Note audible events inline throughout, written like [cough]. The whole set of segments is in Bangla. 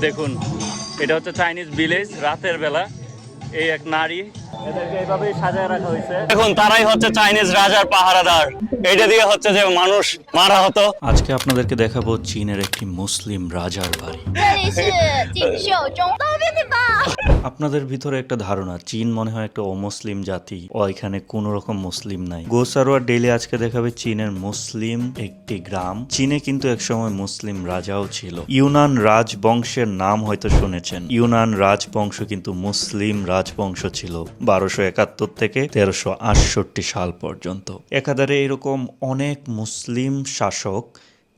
দেখুন এটা হচ্ছে চাইনিজ ভিলেজ রাতের বেলা এই এক নারী এদেরকে এইভাবেই সাজায় রাখা হয়েছে এখন তারাই হচ্ছে চাইনিজ রাজার পাহারাদার এটা দিয়ে হচ্ছে যে মানুষ মারা হতো আজকে আপনাদেরকে দেখাবো চীনের একটি মুসলিম রাজার বাড়ি আপনাদের ভিতরে একটা ধারণা, চীন মনে হয় একটা অমুসলিম জাতি, ও এখানে কোন রকম মুসলিম নাই। গোসারোয়া ডেলি আজকে দেখাবে চীনের মুসলিম একটি গ্রাম। চীনে কিন্তু একসময় মুসলিম রাজাও ছিল। ইউনান রাজবংশের নাম হয়তো শুনেছেন। ইউনান রাজবংশ কিন্তু মুসলিম রাজবংশ ছিল, বারোশো একাত্তর থেকে তেরোশো আটষট্টি সাল পর্যন্ত। একাধারে এরকম অনেক মুসলিম শাসক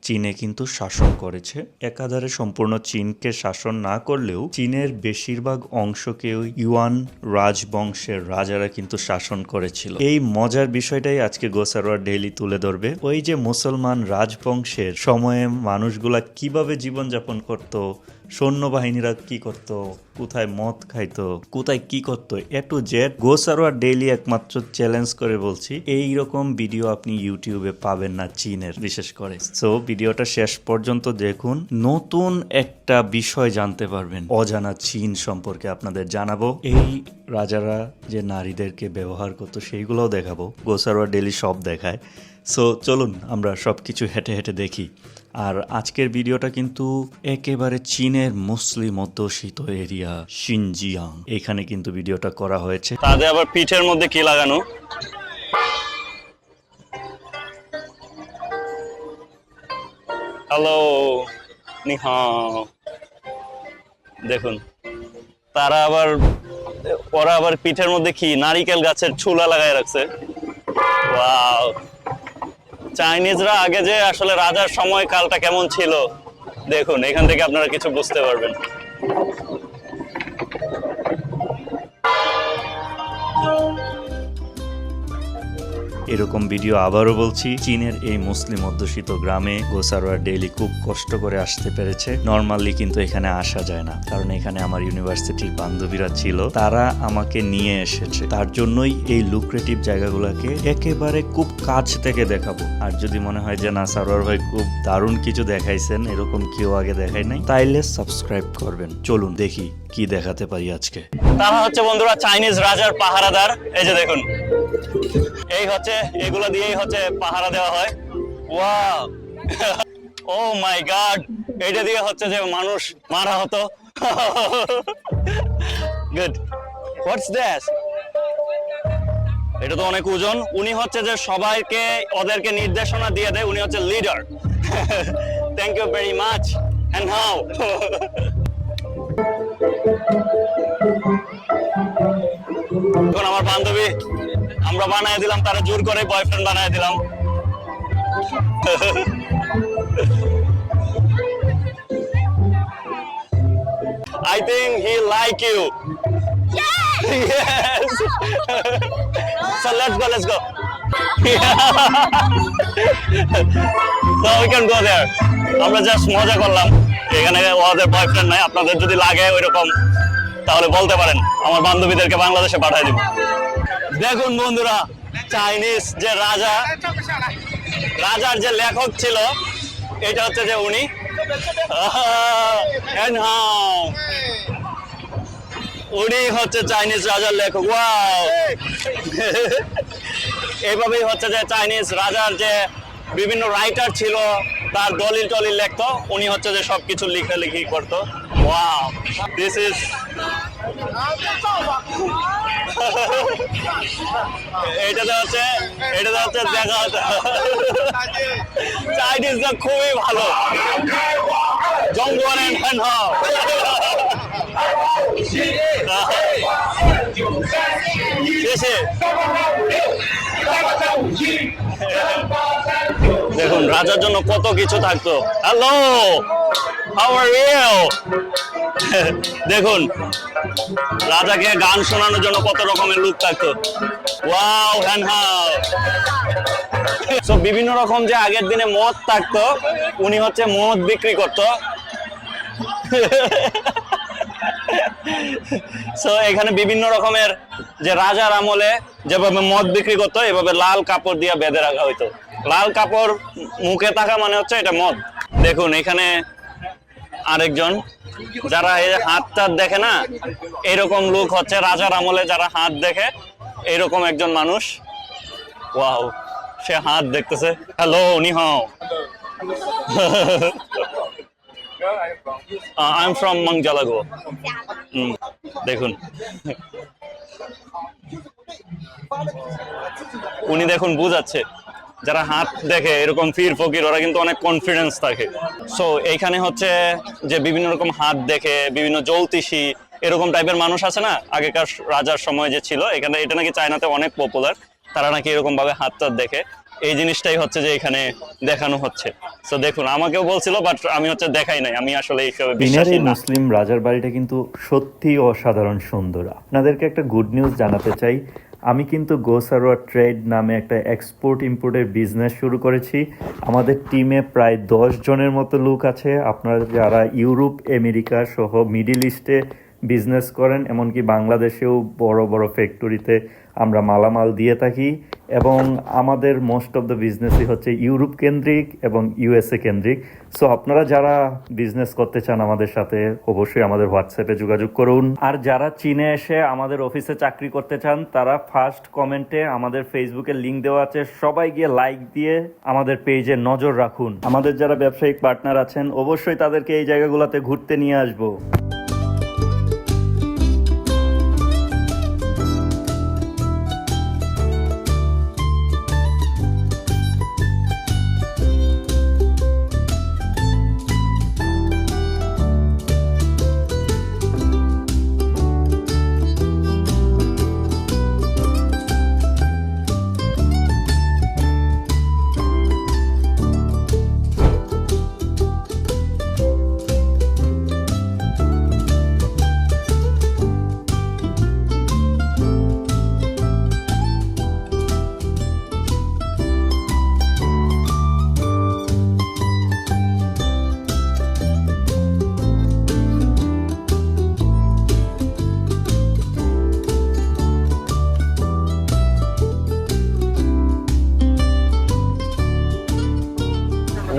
চীনে কিন্তু শাসন করেছে। একাধারে সম্পূর্ণ চীনকে শাসন না করলেও চীনের বেশিরভাগ অংশকে ইউয়ান রাজবংশের রাজারা কিন্তু শাসন করেছিল। এই মজার বিষয়টাই আজকে গোসারোয়ার ডেইলি তুলে ধরবে। ওই যে মুসলমান রাজবংশের সময়ে মানুষগুলা কীভাবে জীবনযাপন করত সৈন্যবাহিনীরা কি করত? কোথায় মদ খাইতো? কোথায় কি করতো? এ টু জেড গোসারোয়ার ডেইলি একমাত্র চ্যালেঞ্জ করে বলছি এই রকম ভিডিও আপনি ইউটিউবে পাবেন না চীনের, বিশেষ করে। সো ভিডিওটা শেষ পর্যন্ত দেখুন। নতুন একটা বিষয় জানতে পারবেন। অজানা চীন সম্পর্কে আপনাদের জানাব। এই রাজারা যে নারীদেরকে ব্যবহার করতো, সেইগুলোও দেখাবো। গোসারোয়া ডেইলি সব দেখায়। সো চলুন, আমরা সব কিছু হেঁটে হেঁটে দেখি। আর আজকের ভিডিওটা কিন্তু একেবারে চীনের মুসলিম অধ্যুষিত এরিয়া, সিনজিয়াং। এখানে কিন্তু ভিডিওটা করা হয়েছে। তাদের আবার পিঠের মধ্যে কি লাগানো? হ্যালো নিহাও। দেখুন, তারা আবার, ওরা আবার পিঠের মধ্যে কি নারিকেল গাছের ছুলা লাগায় রাখছে। ওয়াও চাইনিজরা আগে যে আসলে রাজার সময়কালটা কেমন ছিল, দেখুন, এখান থেকে আপনারা কিছু বুঝতে পারবেন। এরকম ভিডিও আবারও বলছি, চীনের এই মুসলিম অধ্যুষিত গ্রামে গোসারোয়ার ডেইলি খুব কষ্ট করে আসতে পেরেছে। নর্মালি কিন্তু এখানে আসা যায় না, কারণ এখানে আমার ইউনিভার্সিটির বান্ধবীরা ছিল, তারা আমাকে নিয়ে এসেছে। তার জন্যই এই লুক্রেটিভ জায়গাগুলোকে একেবারে খুব কাছ থেকে দেখাবো। আর যদি মনে হয় যে, না, সারোয়ার ভাই খুব দারুণ কিছু দেখাইছেন, এরকম কেউ আগে দেখায় নাই, তাইলে সাবস্ক্রাইব করবেন। চলুন দেখি কি দেখাতে পারি আজকে। তারা হচ্ছে বন্ধুরা চাইনিজ রাজার পাহারাদার। এই যে দেখুন। এই হচ্ছে, এগুলো দিয়েই হচ্ছে পাহারা দেওয়া হয়। ওয়াও ও মাই গড এটা দিয়ে হচ্ছে যে মানুষ মারা হতো। গুড হোয়াটস দ্যাস এটা তো অনেক ওজন। উনি হচ্ছে যে সবাইকে, ওদেরকে নির্দেশনা দিয়ে দেয়, উনি হচ্ছে leader thank you very much and how এখন আমার বান্ধবী আমরা বানায় দিলাম তারা জোর করে বয়ফ্রেন্ড বানায় দিলাম I think like you. Yes. so let's go, let's go. so we can go there. আমরা জাস্ট মজা করলাম এখানে ওদের বয়ফ্রেন্ড নাই আপনাদের যদি লাগে ওইরকম তাহলে বলতে পারেন আমার বান্ধবীদেরকে বাংলাদেশে পাঠিয়ে দিব দেখুন বন্ধুরা চাইনিজ যে রাজা, রাজার যে লেখক ছিল, এটা হচ্ছে যে উনি। উনি হচ্ছে চাইনিজ রাজার লেখক ওয়াও এইভাবেই হচ্ছে যে চাইনিজ রাজার যে বিভিন্ন রাইটার ছিল, তার দলিল টলিল লিখতো, উনি হচ্ছে যে সবকিছু লিখে লিখি করতো ওয়াও দিস ইজ এটাতে হচ্ছে এটাতে হচ্ছে দেখা খুবই ভালো। জঙ্গল দেখুন, রাজার জন্য কত কিছু থাকতো। হ্যালো দেখুন রাজাকে গান শোনানোর জন্য কত রকমের লোক থাকতো। ওয়াও হ্যান হাও সো বিভিন্ন রকম যে আগের দিনে মদ থাকতো, উনি হচ্ছে মদ বিক্রি করতো। সো এখানে বিভিন্ন রকমের যে রাজার আমলে যেভাবে মদ বিক্রি করতো, এভাবে লাল কাপড় দিয়ে বেঁধে রাখা হইতো। লাল কাপড় মুখে থাকা মানে হচ্ছে এটা মদ। দেখুন, এখানে আরেকজন যারা এই হাত টাত দেখে না, এরকম লোক হচ্ছে রাজার আমলে যারা হাত দেখে, এরকম একজন মানুষ। ওয়াও, সে হাত দেখতেছে। হ্যালো নিহাও আই এম ফ্রম মংজালাগো দেখুন। উনি দেখুন, বুঝাচ্ছে। যারা হাত দেখে এরকম ফির ফকির ওরা কিন্তু অনেক কনফিডেন্স থাকে। সো এইখানে হচ্ছে যে বিভিন্ন রকম হাত দেখে বিভিন্ন জ্যোতিষী এরকম টাইপের মানুষ আছে না? আগেকার রাজার সময় যে ছিল এখানে এটা নাকি চায়নাতে অনেক পপুলার তারা নাকি এরকম ভাবে হাত টাত দেখে। এই জিনিসটাই হচ্ছে যে এখানে দেখানো হচ্ছে। তো দেখুন আমাকেও বলছিল বাট আমি হচ্ছে দেখাই নাই। আমি আসলে এইসবে বিশ্বাসী না। মুসলিম রাজার বাড়িটা কিন্তু সত্যি অসাধারণ সুন্দর। আপনাদেরকে একটা গুড নিউজ জানাতে চাই। আমি কিন্তু গোসারোয়া ট্রেড নামে একটা এক্সপোর্ট ইম্পোর্টের বিজনেস শুরু করেছি। আমাদের টিমে প্রায় দশ জনের মতো লোক আছে। আপনারা যারা ইউরোপ, আমেরিকা সহ মিডিল ইস্টে বিজনেস করেন, এমনকি বাংলাদেশেও বড় বড় ফ্যাক্টরিতে আমরা মালামাল দিয়ে থাকি এবং আমাদের মোস্ট অফ দ্য বিজনেসই হচ্ছে ইউরোপ কেন্দ্রিক এবং ইউএসএ কেন্দ্রিক। সো আপনারা যারা বিজনেস করতে চান আমাদের সাথে, অবশ্যই আমাদের হোয়াটসঅ্যাপে যোগাযোগ করুন। আর যারা চীনে এসে আমাদের অফিসে চাকরি করতে চান, তারা ফার্স্ট কমেন্টে আমাদের ফেসবুকে লিংক দেওয়া আছে। সবাই গিয়ে লাইক দিয়ে আমাদের পেজে নজর রাখুন। আমাদের যারা ব্যবসায়িক পার্টনার আছেন, অবশ্যই তাদেরকে এই জায়গাগুলোতে ঘুরতে নিয়ে আসব।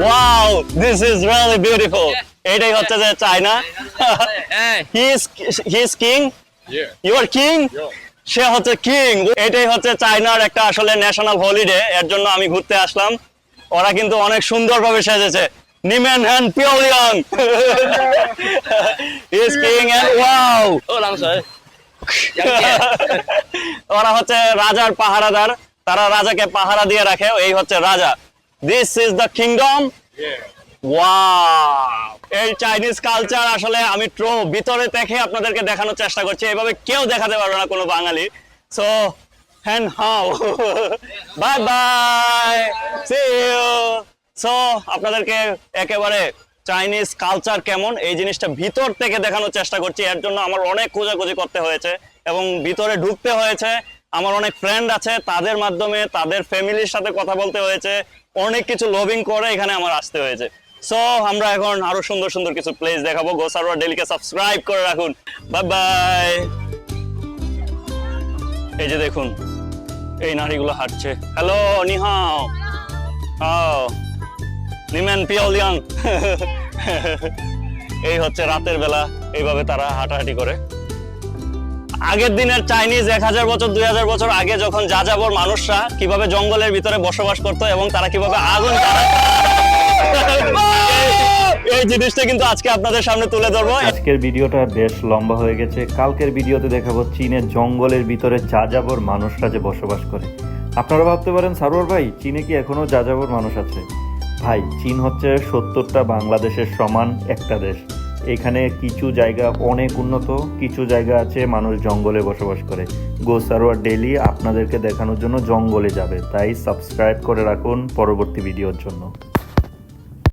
Wow this is really beautiful এটাই হচ্ছে যে China. Hey. He is he is king Yeah. You are king সে হচ্ছে কিং এটাই হচ্ছে চায়নার একটা আসলে ন্যাশনাল হলিডে এর জন্য আমি ঘুরতে আসলাম। ওরা কিন্তু অনেক সুন্দরভাবে সেজেছে। নিমেন হ্যান্ড পিওলিয়ং ইজ কিং এন্ড ওয়াও. ওরা হচ্ছে রাজার পাহারাদার। তারা রাজাকে পাহারা দিয়ে রাখে। এই হচ্ছে রাজা। দিস ইজ দ্য কিংডম এই চাইনিজ কালচার আসলে আমি ট্রো ভিতরে দেখে আপনাদেরকে দেখানোর চেষ্টা করছি। এভাবে কেউ দেখাতে পারবে না কোনো বাঙালি। সো হ্যান্ড how bye bye see you so আপনাদেরকে একেবারে চাইনিজ কালচার কেমন? এই জিনিসটা ভিতর থেকে দেখানোর চেষ্টা করছি। এর জন্য আমার অনেক খোঁজাখুঁজি করতে হয়েছে এবং ভিতরে ঢুকতে হয়েছে। আমার অনেক ফ্রেন্ড আছে, তাদের মাধ্যমে, তাদের ফ্যামিলির সাথে কথা বলতে হয়েছে, অনেক কিছু লবিং করে এখানে আমার আসতে হয়েছে। সো আমরা এখন আরও সুন্দর সুন্দর কিছু প্লেস দেখাবো। গোসারোয়া ডেলিকে সাবস্ক্রাইব করে রাখুন। বাই বাই এই যে দেখুন, এই নারীগুলো হাঁটছে। হ্যালো নিহাও। হাও নিমেন পিওলিয়াং [laughs] এই হচ্ছে রাতের বেলা, এইভাবে তারা হাঁটাহাঁটি করে। আগের দিনের চাইনিজ এক হাজার বছর দুই হাজার বছর আগে যখন যাযাবর মানুষরা কীভাবে জঙ্গলের ভিতরে বসবাস করতো এবং তারা কীভাবে আগুন এই জিনিসটা কিন্তু আজকে আপনাদের সামনে তুলে ধরবো। আজকের ভিডিওটা বেশ লম্বা হয়ে গেছে। কালকের ভিডিওতে দেখাবো চীনের জঙ্গলের ভিতরে যাযাবর মানুষরা যে বসবাস করে। আপনারা ভাবতে পারেন সারোয়ার ভাই চীনে কি এখনও যাযাবর মানুষ আছে? ভাই চীন হচ্ছে সত্তরটা বাংলাদেশের সমান একটা দেশ। এখানে কিছু জায়গা অনেক উন্নত, কিছু জায়গা আছে মানুষ জঙ্গলে বসবাস করে। গো সারোয়ার ডেলি আপনাদেরকে দেখানোর জন্য জঙ্গলে যাবে, তাই সাবস্ক্রাইব করে রাখুন পরবর্তী ভিডিওর জন্য।